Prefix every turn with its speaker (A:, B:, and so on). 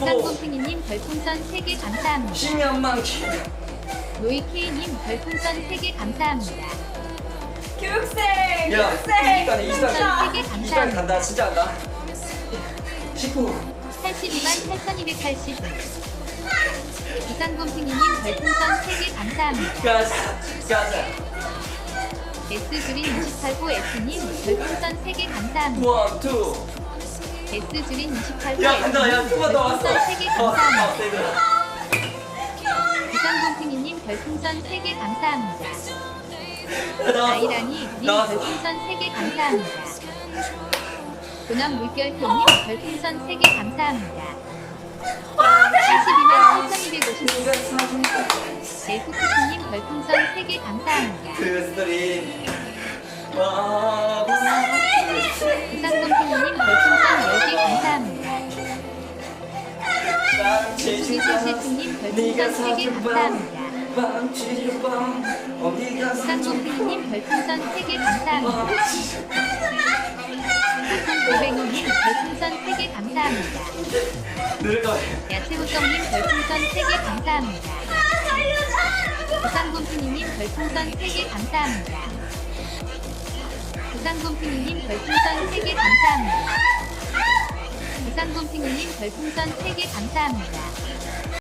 A: 부산곰팽이님 별풍선 3개 감사합니다.
B: 10년만 기
A: 노이케이님 별풍선 3개 감사합니다.
C: 교육생
B: 야,
C: 교육생
B: 20단에 20단.
A: 세개
B: 20단
A: 감사합니다.
B: 간다. 진짜 간다. 19.
A: 82만 8280. 부산곰팽이님 별풍선 3개 감사합니다.
B: 가자. 가자.
A: S그린 28호 S님 별풍선 3개 감사합니다.
B: 원, 투.
A: S그린 28호
B: 야, 간다. 야, 두번 더 왔어.
A: 별풍선 3개
B: 어, 어,
A: 감사합니다. 부산곰팽이님 별풍선 3개 감사합니다. 아이라니 님. 별풍선 3개 감사합니다. 도남 물결표님 별풍선 3개 감사합니다. 72만 8250. 제이프쿠키님 별풍선 3개 감사합니다.
B: 그 스토리. 와,
A: 제주세트님 별풍선 3개 감사합니다. 부산곰팽이님 별풍선 3개 감사합니다. 부산고뱅이님 별풍선 3개 감사합니다.
B: 늘까
A: 야채우정님 별풍선 3개 감사합니다. 부산곰팽이님 별풍선 3개 감사합니다. 부산곰팽이님 별풍선 3개 감사합니다. 이상범 핑님 별풍선 3개 감사합니다.